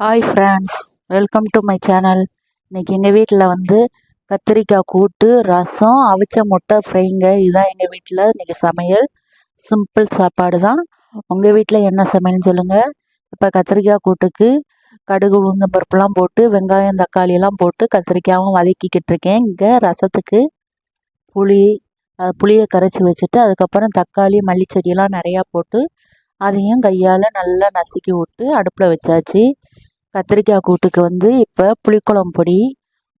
Hi friends welcome to my channel இன்றைக்கி எங்கள் வீட்டில் வந்து கத்திரிக்காய் கூட்டு ரசம் அவிச்ச முட்டை ஃப்ரைங்க இதுதான் எங்கள் வீட்டில் இன்றைக்கி சமையல். சிம்பிள் சாப்பாடு தான். உங்கள் வீட்டில் என்ன சமையல்னு சொல்லுங்கள் இப்போ கத்திரிக்காய் கூட்டுக்கு கடுகு உளுந்தம் பருப்புலாம் போட்டு வெங்காயம் தக்காளியெல்லாம் போட்டு கத்திரிக்காயும் வதக்கிக்கிட்டு இருக்கேன். இங்கே ரசத்துக்கு புளி புளியை கரைச்சி வச்சுட்டு அதுக்கப்புறம் தக்காளி மல்லிச்செடியெல்லாம் நிறையா போட்டு அதையும் கையால் நல்லா நசுக்கி விட்டு அடுப்பில் வச்சாச்சு. கத்திரிக்காய் கூட்டுக்கு வந்து இப்போ புளிக்குழம்பு பொடி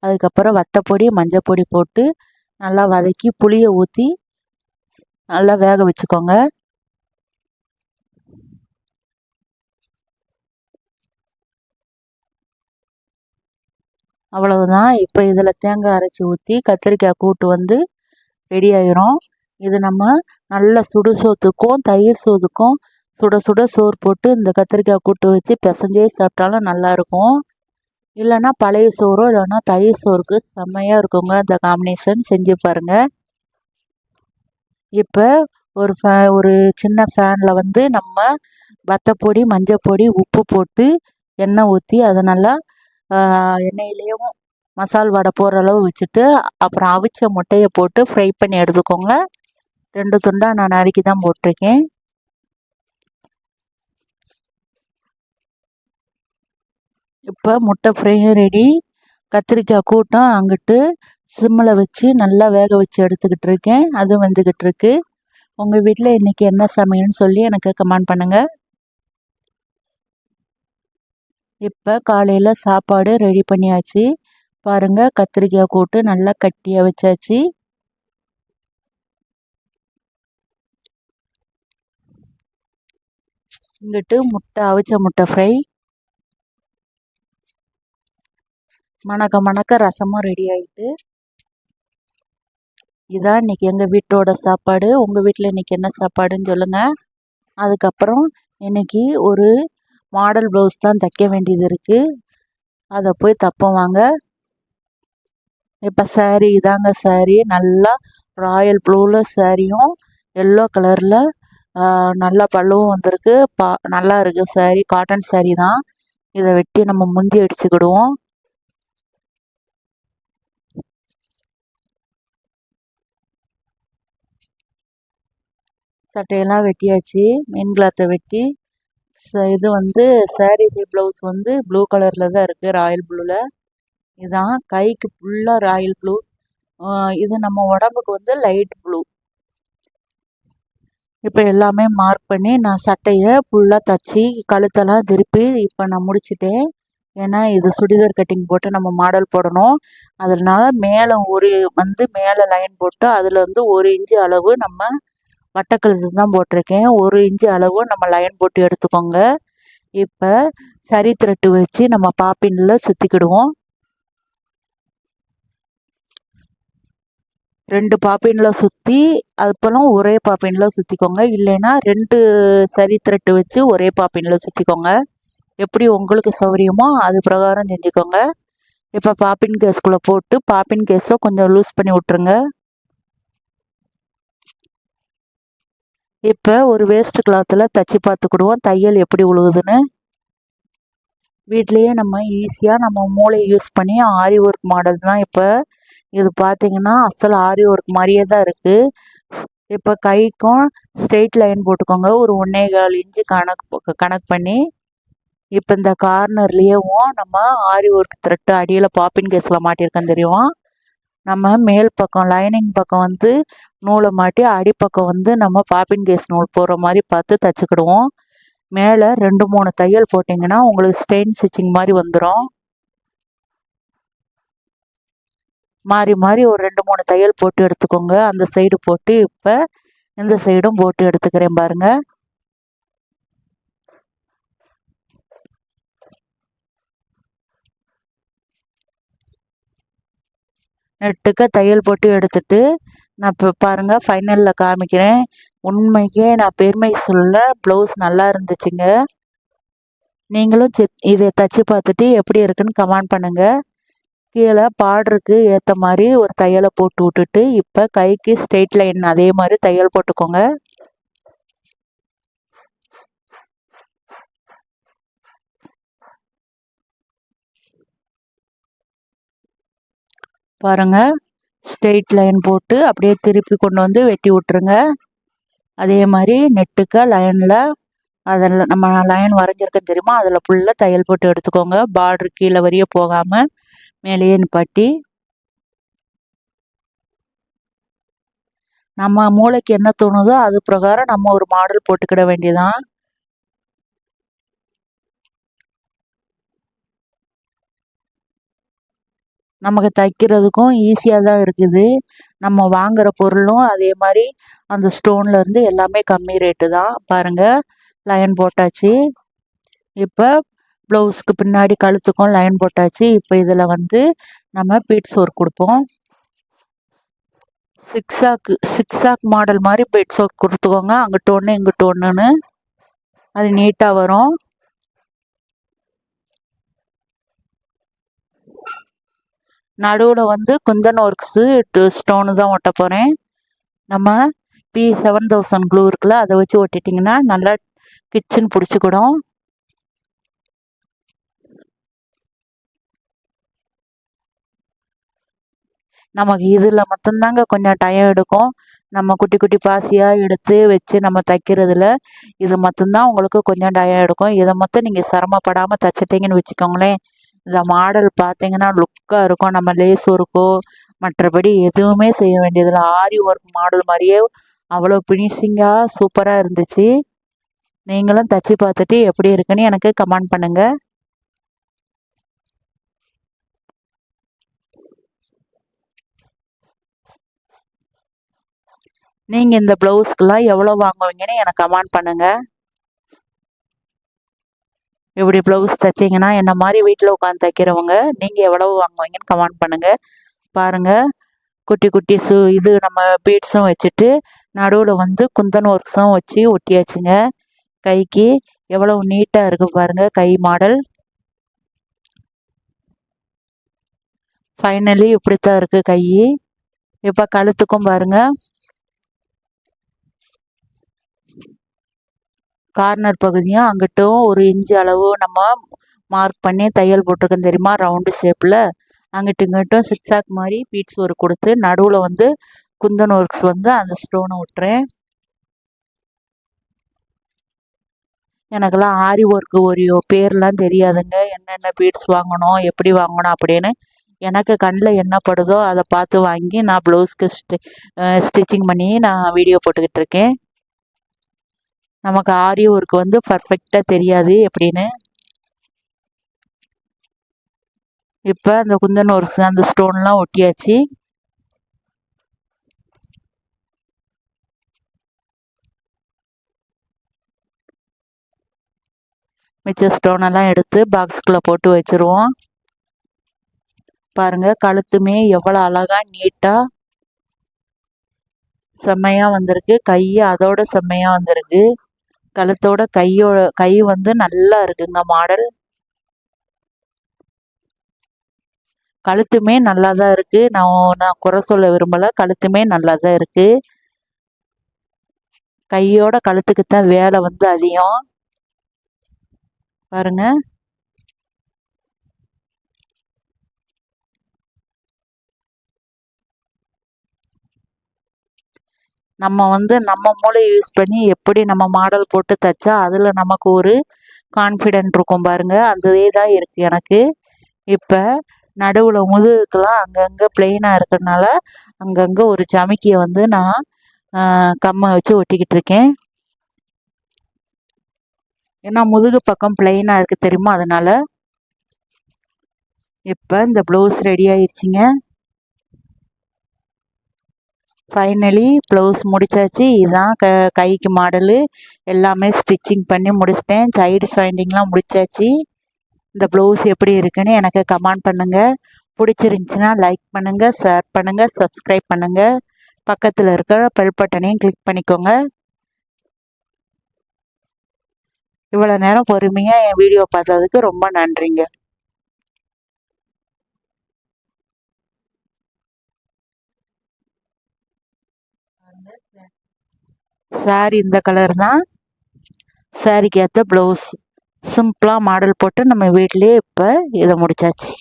அதுக்கப்புறம் வத்தப்பொடி மஞ்சப்பொடி போட்டு நல்லா வதக்கி புளியை ஊற்றி நல்லா வேக வச்சுக்கோங்க. அவ்வளவுதான். இப்போ இதில் தேங்காய் அரைச்சி ஊற்றி கத்திரிக்காய் கூட்டு வந்து ரெடி ஆயிரும். இது நம்ம நல்ல சுடு சோத்துக்கும் தயிர் சோத்துக்கும் சுட சுட சோறு போட்டு இந்த கத்திரிக்காய் கூட்டு வச்சு பிசைஞ்சே சாப்பிட்டாலும் நல்லாயிருக்கும். இல்லைன்னா பழைய சோறோ இல்லைன்னா தயிர் சோறுக்கு செம்மையாக இருக்குங்க இந்த காம்பினேஷன் செஞ்சு பாருங்கள் இப்போ ஒரு ஃபே ஒரு சின்ன ஃபேனில் வந்து நம்ம வத்தப்பொடி மஞ்சப்பொடி உப்பு போட்டு எண்ணெய் ஊற்றி அதை நல்லா எண்ணெயிலையும் மசால் வடை போடுற அளவு வச்சுட்டு அப்புறம் அவிச்ச முட்டையை போட்டு ஃப்ரை பண்ணி எடுத்துக்கோங்க. ரெண்டு துண்டாக நான் நறுக்கி தான் போட்டிருக்கேன். இப்போ முட்டை ஃப்ரையும் ரெடி கத்திரிக்காய் கூட்டம் அங்கிட்டு சிம்மில் வச்சு நல்லா வேக வச்சு எடுத்துக்கிட்டு இருக்கேன். அதுவும் வந்துக்கிட்டு இருக்கு. உங்கள் வீட்டில் இன்றைக்கி என்ன சமையல்னு சொல்லி எனக்கு கமெண்ட் பண்ணுங்கள் இப்போ காலையில் சாப்பாடு ரெடி பண்ணியாச்சு. பாருங்கள் கத்திரிக்காய் கூட்டு நல்லா கட்டியாக வச்சாச்சு. இங்கிட்டு முட்டை அவிச்ச முட்டை ஃப்ரை மணக்க மணக்க ரசமும் ரெடி ஆகிட்டு இதான் இன்றைக்கி எங்கள் வீட்டோட சாப்பாடு. உங்கள் வீட்டில் இன்றைக்கி என்ன சாப்பாடுன்னு சொல்லுங்கள் அதுக்கப்புறம் இன்றைக்கி ஒரு மாடல் ப்ளவுஸ் தான் தைக்க வேண்டியது இருக்குது அதை போய் தப்போம் வாங்க. இப்போ சாரீ இதாங்க சாரீ நல்லா ராயல் ப்ளூவில் சாரியும் எல்லோ கலரில் நல்லா பல்லுவும் வந்திருக்கு. பா நல்லா இருக்குது சாரீ காட்டன் சாரீ தான். இதை வெட்டி நம்ம முந்தி அடிச்சுக்கிடுவோம். சட்டையெல்லாம் வெட்டியாச்சு. மெயின் கிளாத்தை வெட்டி இது வந்து சாரீ ப்ளவுஸ் வந்து ப்ளூ கலரில் தான் இருக்குது ராயல் ப்ளூவில் இதுதான் கைக்கு ஃபுல்லாக ராயல் ப்ளூ இது நம்ம உடம்புக்கு வந்து லைட் ப்ளூ இப்போ எல்லாமே மார்க் பண்ணி நான் சட்டையை ஃபுல்லாக தச்சு கழுத்தெல்லாம் திருப்பி இப்போ நான் முடிச்சிட்டேன். ஏன்னா இது சுடிதார் கட்டிங் போட்டு நம்ம மாடல் போடணும். அதனால மேலே ஒரு வந்து மேலே லைன் போட்டு அதில் வந்து ஒரு இன்ச்சு அளவு நம்ம வட்டக்கழுத்து தான் போட்டிருக்கேன். ஒரு இன்ச்சு அளவு நம்ம லைன் போட்டு எடுத்துக்கோங்க. இப்போ சரி திரட்டு வச்சு நம்ம பாப்பினில் சுற்றிக்கிடுவோம் ரெண்டு பாப்பினில் சுற்றி அதுப்பெல்லாம் ஒரே பாப்பினில் சுற்றிக்கோங்க இல்லைன்னா ரெண்டு சரி திரட்டு வச்சு ஒரே பாப்பினில் சுற்றிக்கோங்க எப்படி உங்களுக்கு சௌகரியமோ அது பிரகாரம் செஞ்சுக்கோங்க. இப்போ பாப்பின் கேஸ்குள்ளே போட்டு பாப்பின் கேஸை கொஞ்சம் லூஸ் பண்ணி விட்ருங்க இப்போ ஒரு வேஸ்ட் கிளாத்தில் தச்சு பார்த்துக்கிடுவோம். தையல் எப்படி உழுகுதுன்னு வீட்லேயே நம்ம ஈஸியாக நம்ம மூளையை யூஸ் பண்ணி ஆரி ஒர்க் மாடல் தான் இப்போ. இது பார்த்தீங்கன்னா அசல் ஆரி ஒர்க் மாதிரியே தான் இருக்குது இப்போ கைக்கும் ஸ்ட்ரெயிட் லைன் போட்டுக்கோங்க. ஒரு ஒன்றே கால் இன்ச்சு கணக்கு கணக்கு பண்ணி இப்போ இந்த கார்னர்லேயேவும் நம்ம ஆரி ஒர்க் த்ரெட்டு அடியில் பாப்பின் கேஸில் மாட்டியிருக்கேன் தெரியும்? நம்ம மேல் பக்கம் லைனிங் பக்கம் வந்து நூலை மாட்டி அடிப்பக்கம் வந்து நம்ம பாப்பின் கேஸ் நூல் போடுற மாதிரி பார்த்து தைச்சிக்கிடுவோம். மேலே ரெண்டு மூணு தையல் போட்டிங்கன்னா உங்களுக்கு ஸ்டெயின் ஸ்டிச்சிங் மாதிரி வந்துடும் மாறி மாறி ஒரு ரெண்டு மூணு தையல் போட்டு எடுத்துக்கோங்க. அந்த சைடு போட்டு இப்போ இந்த சைடும் போட்டு எடுத்துக்கிறேன் பாருங்கள் நெட்டுக்க தையல் போட்டு எடுத்துட்டு நான் இப்போ பாருங்கள் ஃபைனலில் காமிக்கிறேன். உண்மைக்கே நான் பெருமை சொல்ல ப்ளவுஸ் நல்லா இருந்துச்சுங்க. நீங்களும் செத் இதை தைச்சி பார்த்துட்டு எப்படி இருக்குன்னு கமெண்ட் பண்ணுங்கள் கீழே பார்டருக்கு ஏற்ற மாதிரி ஒரு தையலை போட்டு விட்டுட்டு இப்போ கைக்கு ஸ்ட்ரெயிட் லைன் அதே மாதிரி தையல் போட்டுக்கோங்க. பாருங்கள் ஸ்ட்ரெயிட் லைன் போட்டு அப்படியே திருப்பி கொண்டு வந்து வெட்டி விட்டுருங்க. அதே மாதிரி நெட்டுக்க லைனில் அதில் நம்ம லைன் வரைஞ்சிருக்கேன் தெரியுமா? அதில் ஃபுல்லாக தையல் போட்டு எடுத்துக்கோங்க. பார்டர் கீழே வரைய போகாமல் மேலேயே நிப்பாட்டி. நம்ம மூளைக்கு என்ன தோணுதோ அது பிரகாரம் நம்ம ஒரு மாடல் போட்டுக்கிட வேண்டியதான் நமக்கு தைக்கிறதுக்கும் ஈஸியாக தான் இருக்குது. நம்ம வாங்குகிற பொருளும் அதே மாதிரி அந்த ஸ்டோனில் இருந்து எல்லாமே கம்மி ரேட்டு தான். பாருங்கள் லைன் போட்டாச்சு. இப்போ ப்ளவுஸ்க்கு பின்னாடி கழுத்துக்கும் லைன் போட்டாச்சு. இப்போ இதில் வந்து நம்ம பீட்ஸ் ஒர்க் கொடுப்போம். சிக்ஸாக்கு சிக்ஸாக் மாடல் மாதிரி பீட்ஸ் ஒர்க் கொடுத்துக்கோங்க. அங்கிட்ட ஒன்று இங்கிட்டு ஒன்றுன்னு அது நீட்டாக வரும். நடுவில் வந்து குந்தன் ஒர்க்ஸு ஸ்டோனு தான் ஒட்ட போகிறேன் நம்ம பி செவன் தௌசண்ட் க்ளூ இருக்குல்ல அதை வச்சு ஒட்டிட்டிங்கன்னா நல்லா கிச்சன் பிடிச்சிக்கிடும். நமக்கு இதில் மட்டும்தாங்க கொஞ்சம் டைம் எடுக்கும். நம்ம குட்டி குட்டி பாசியாக எடுத்து வச்சு நம்ம தைக்கிறதுல இது மட்டும்தான் உங்களுக்கு கொஞ்சம் டயம் எடுக்கும். இதை மட்டும் நீங்கள் சிரமப்படாமல் தைச்சிட்டிங்கன்னு வச்சுக்கோங்களேன். இந்த மாடல் பார்த்தீங்கன்னா லுக்காக இருக்கும் நம்ம லேஸ் ஒர்க்கோ மற்றபடி எதுவுமே செய்ய வேண்டியதில்லை. ஆரி ஒர்க் மாடல் மாதிரியே அவ்வளோ ஃபினிஷிங்காக சூப்பராக இருந்துச்சு. நீங்களும் தச்சு பார்த்துட்டு எப்படி இருக்குன்னு எனக்கு கமெண்ட் பண்ணுங்கள் நீங்கள் இந்த ப்ளவுஸ்க்கெலாம் எவ்வளோ வாங்குவீங்கன்னு எனக்கு கமெண்ட் பண்ணுங்கள் இப்படி ப்ளவுஸ் தைச்சிங்கன்னா என்ன மாதிரி வீட்டில் உட்காந்து தைக்கிறவங்க நீங்கள் எவ்வளவு வாங்குவீங்கன்னு கமெண்ட் பண்ணுங்கள் பாருங்கள் குட்டி குட்டி சு இது நம்ம பீட்ஸும் வச்சுட்டு நடுவில் வந்து குந்தன் ஒர்க்ஸும் வச்சு ஒட்டியாச்சுங்க. கைக்கு எவ்வளவு நீட்டாக இருக்குது பாருங்கள் கை மாடல் ஃபைனலி இப்படித்தான் இருக்குது கை இப்போ கழுத்துக்கும் பாருங்கள் கார்னர் பகுதியும் அங்கிட்டும் ஒரு இன்ச்சு அளவு நம்ம மார்க் பண்ணி தையல் போட்டிருக்கோம் தெரியுமா? ரவுண்டு ஷேப்பில் அங்கிட்டு இங்கிட்டும் சிக்ஸாக் மாதிரி பீட்ஸ் ஒர்க் கொடுத்து நடுவில் வந்து குந்தன் ஒர்க்ஸ் வந்து அந்த ஸ்டோனை விட்டுறேன். எனக்கெல்லாம் ஆரி ஒர்க்கு ஒரு பேர்லாம் தெரியாதுங்க. என்னென்ன பீட்ஸ் வாங்கணும் எப்படி வாங்கணும் அப்படின்னு எனக்கு கண்ணில் என்ன படுதோ அதை பார்த்து வாங்கி நான் ப்ளவுஸ்க்கு ஸ்டி ஸ்டிச்சிங் பண்ணி நான் வீடியோ போட்டுக்கிட்டு இருக்கேன். நமக்கு ஆரி ஒர்க் வந்து பர்ஃபெக்டாக தெரியாது எப்படின்னு. இப்போ அந்த குந்தன் ஒர்க்ஸ் அந்த ஸ்டோன்லாம் ஒட்டியாச்சு. மிச்ச ஸ்டோனெல்லாம் எடுத்து பாக்ஸுக்குள்ளே போட்டு வச்சுருவோம். பாருங்கள் கழுத்துமே எவ்வளோ அழகாக நீட்டாக செம்மையாக வந்திருக்கு. கை அதோட செம்மையாக வந்திருக்கு. கழுத்தோட கையோட கை வந்து நல்லா இருக்குங்க மாடல். கழுத்துமே நல்லா தான் இருக்குது நான் நான் குறை சொல்ல விரும்பலை. கழுத்துமே நல்லா தான் இருக்குது கையோட கழுத்துக்கு தான் வேலை வந்து அதிகம். பாருங்க. நம்ம வந்து நம்ம மூளை யூஸ் பண்ணி எப்படி நம்ம மாடல் போட்டு தைச்சா அதில் நமக்கு ஒரு கான்ஃபிடென்ட் இருக்கும் பாருங்கள் அதுவே தான் இருக்குது எனக்கு. இப்போ நடுவில் முதுகுக்கெல்லாம் அங்கங்கே பிளெயினாக இருக்கிறதுனால அங்கங்கே ஒரு சமைக்கியை வந்து நான் கம்மை வச்சு ஒட்டிக்கிட்டு இருக்கேன். ஏன்னா முதுகு பக்கம் பிளெயினாக இருக்குது தெரியுமா அதனால். இப்போ இந்த ப்ளவுஸ் ரெடி ஆயிடுச்சிங்க ஃபைனலி ப்ளவுஸ் முடித்தாச்சு இதுதான் க கைக்கு மாடலு. எல்லாமே ஸ்டிச்சிங் பண்ணி முடிச்சிட்டேன். சைடு ஸ்வைண்டிங்லாம் முடித்தாச்சு இந்த ப்ளவுஸ் எப்படி இருக்குன்னு எனக்கு கமெண்ட் பண்ணுங்கள் பிடிச்சிருந்துச்சின்னா லைக் பண்ணுங்கள் ஷேர் பண்ணுங்கள் சப்ஸ்கிரைப் பண்ணுங்கள் பக்கத்தில் இருக்கிற பெல் பட்டனையும் கிளிக் பண்ணிக்கோங்க. இவ்வளோ நேரம் பொறுமையாக என் வீடியோ பார்த்ததுக்கு ரொம்ப நன்றிங்க. சாரி இந்த கலர் தான். சாரிக்கு ஏற்ற ப்ளவுஸ் சிம்பிளாக மாடல் போட்டு நம்ம வீட்லேயே இப்போ இதை முடித்தாச்சு